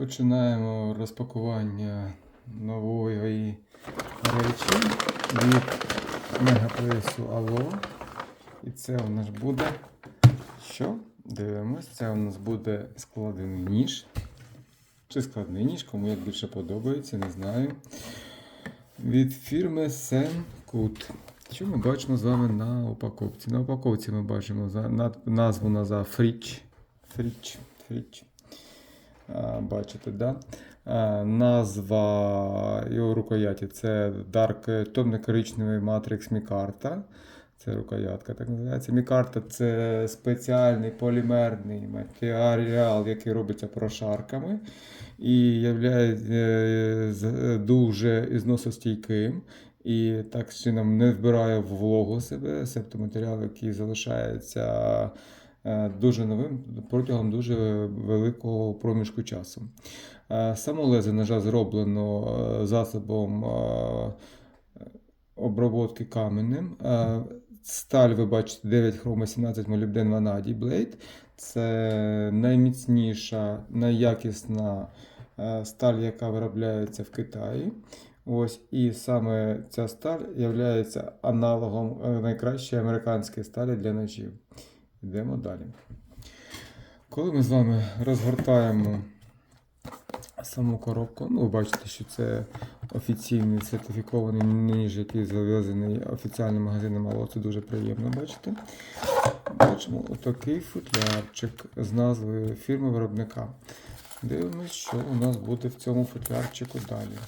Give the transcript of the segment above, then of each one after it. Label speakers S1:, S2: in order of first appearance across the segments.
S1: Починаємо розпакування нової речі від мегаплейсу Алло. І це у нас буде. Що? Дивимось, це у нас буде складений ніж. Чи складний ніж, кому як більше подобається, не знаю. Від фірми Sencut. Що ми бачимо з вами на упаковці? На упаковці ми бачимо назву на за Fridge. Fridge. Fridge. Бачите, да? Назва його рукояті це Dark темно-коричневий Matrix Micarta. Це рукоятка, так називається. Мікарта це спеціальний полімерний матеріал, який робиться прошарками і є дуже ізносостійким. І так чином не вбирає в вологу себе, себто матеріал, який залишається е, дуже новим протягом дуже великого проміжку часу. Е, Само лезе ножа зроблено е, засобом е, обробки каменем. Е, Сталь, ви бачите, 9 хрома 17 молібден ванадій Blade. Це найміцніша, найякісна е, сталь, яка виробляється в Китаї. Ось, і саме ця сталь є аналогом е, найкращої американської сталі для ножів. Йдемо далі. Коли ми з вами розгортаємо саму коробку, ну, ви бачите, що це офіційний сертифікований ніж, який завезений офіціальним магазином, але це дуже приємно бачити. Бачимо отакий футлярчик з назвою фірми виробника. Дивимось, що у нас буде в цьому футлярчику далі.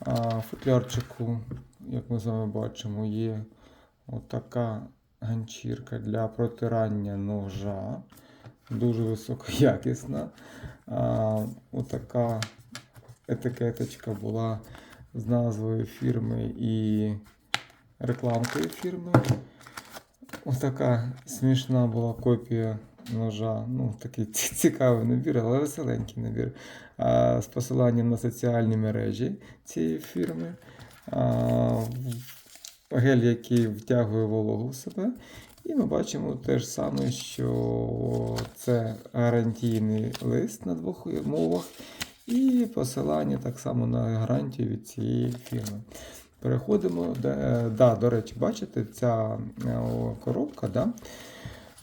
S1: А футлярчику, як ми з вами бачимо, є отака ганчірка для протирання ножа. Дуже високоякісна. А, отака етикеточка була з назвою фірми і рекламкою фірми. Отака смішна була копія ножа. Ну, такий цікавий набір, але веселенький набір. А, з посиланням на соціальні мережі цієї фірми. А, гель, який втягує вологу в себе. І ми бачимо те ж саме, що це гарантійний лист на двох мовах, і посилання так само на гарантію від цієї фірми. Переходимо. де- Да, до речі, бачите, ця е, коробка да,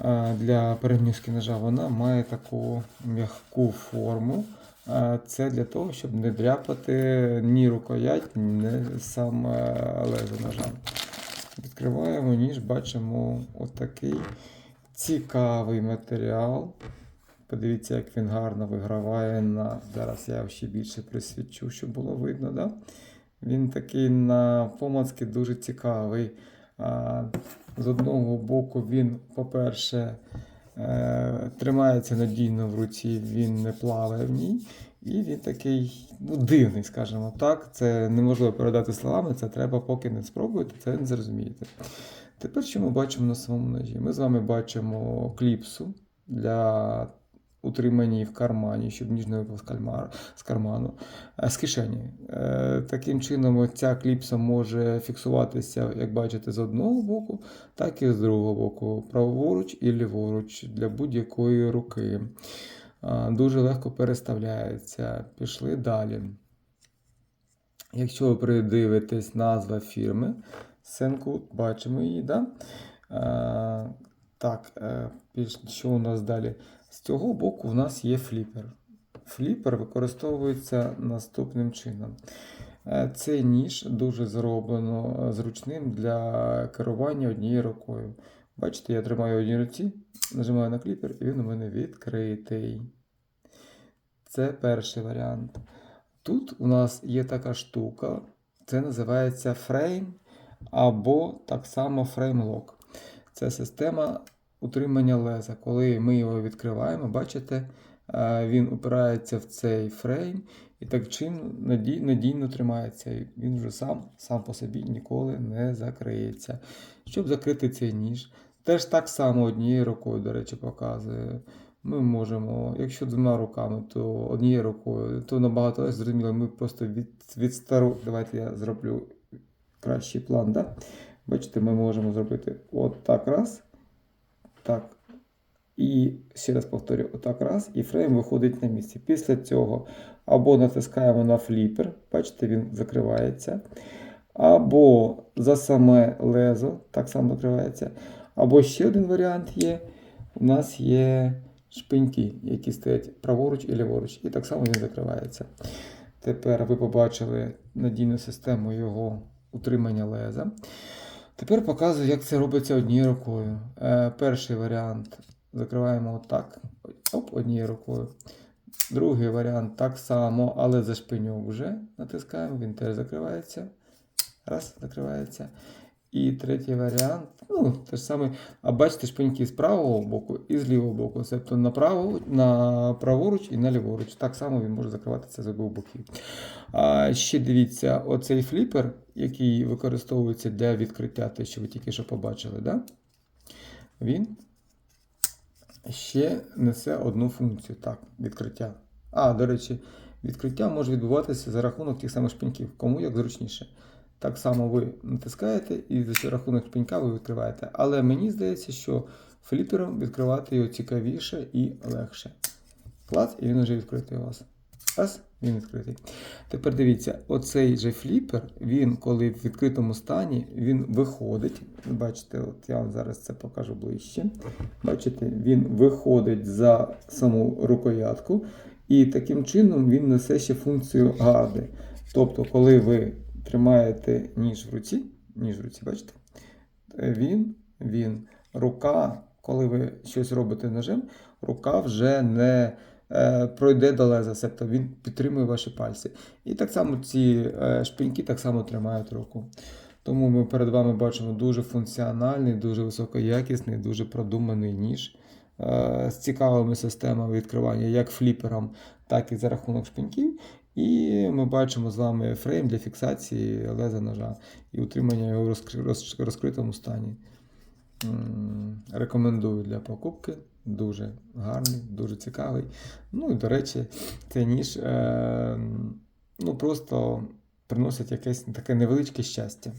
S1: е, для переміски ножа вона має таку м'яку форму. Е, Це для того, щоб не дряпати ні рукоять, ні сам е, лезо ножа. Відкриваємо ніж, бачимо отакий цікавий матеріал. Подивіться, як він гарно виграває на. Зараз я ще більше присвічу, щоб було видно. Да? Він такий на помацки дуже цікавий. З одного боку, він, по-перше, е, тримається надійно в руці, він не плаває в ній. І він такий ну, дивний, скажімо так. Це неможливо передати словами, це треба, поки не спробуєте, це не зрозумієте. Тепер що ми бачимо на самому ножі? Ми з вами бачимо кліпсу для утримання в кармані, щоб ніж не випав з карману, е, з кишені. Е, Таким чином, ця кліпса може фіксуватися, як бачите, з одного боку, так і з другого боку, праворуч і ліворуч для будь-якої руки. Дуже легко переставляється. Пішли далі. Якщо ви придивитесь назва фірми Sencut, бачимо її, да? А, так, е, що у нас далі? З цього боку у нас є фліпер. Фліпер використовується наступним чином. Е, Цей ніж дуже зроблено е, зручним для керування однією рукою. Бачите, я тримаю одній руці, нажимаю на кліпер, і він у мене відкритий. Це перший варіант. Тут у нас є така штука, це називається фрейм або так само фреймлок. Це система утримання леза. Коли ми його відкриваємо, бачите, е, він упирається в цей фрейм і так надій- надійно тримається. Він вже сам, сам по собі ніколи не закриється. Щоб закрити цей ніж, теж так само однією рукою, до речі, показує. Ми можемо, якщо двома руками, то однією рукою, то набагато зрозуміло, ми просто від, від стару. Давайте я зроблю кращий план. Да? Бачите, ми можемо зробити от так раз, так, І ще раз повторю, отак раз, і фрейм виходить на місце. Після цього або натискаємо на фліпер, бачите, він закривається. Або за саме лезо, так само закривається. Або ще один варіант є. У нас є шпиньки, які стоять праворуч і ліворуч, і так само він закривається. Тепер ви побачили надійну систему його утримання леза. Тепер показую, як це робиться однією рукою. Е, перший варіант закриваємо отак. Оп, однією рукою. Другий варіант так само, але за шпиньок вже натискаємо, він теж закривається. Раз, закривається. І третій варіант, ну, те ж саме. А бачите, шпиньки з правого боку і з лівого боку. Тобто направо, на праворуч і на ліворуч. Так само він може закриватися з обох боків. А ще дивіться, оцей фліпер, який використовується для відкриття, те, що ви тільки що побачили, да? він ще несе одну функцію. Так, відкриття. А, до речі, відкриття може відбуватися за рахунок тих самих шпиньків, кому як зручніше. Так само ви натискаєте і за рахунок шпинька ви відкриваєте. Але мені здається, що фліпером відкривати його цікавіше і легше. Клас, і він вже відкритий у вас. Раз, він відкритий. Тепер дивіться, оцей же фліпер, він, коли в відкритому стані, він виходить. Бачите, от я вам зараз це покажу ближче. Бачите, він виходить за саму рукоятку, і таким чином він несе ще функцію гарди. Тобто, коли ви тримаєте ніж в руці, ніж в руці, бачите? Він, він, рука, коли ви щось робите ножем, рука вже не е, пройде до леза, тобто він підтримує ваші пальці. І так само ці е, шпиньки так само тримають руку. Тому ми перед вами бачимо дуже функціональний, дуже високоякісний, дуже продуманий ніж е, з цікавими системами відкривання як фліпером, так і за рахунок шпиньків. І ми бачимо з вами фрейм для фіксації леза ножа і утримання його в розкритому стані. Рекомендую для покупки. Дуже гарний, дуже цікавий. Ну і до речі, цей ніж е, ну, просто приносить якесь таке невеличке щастя.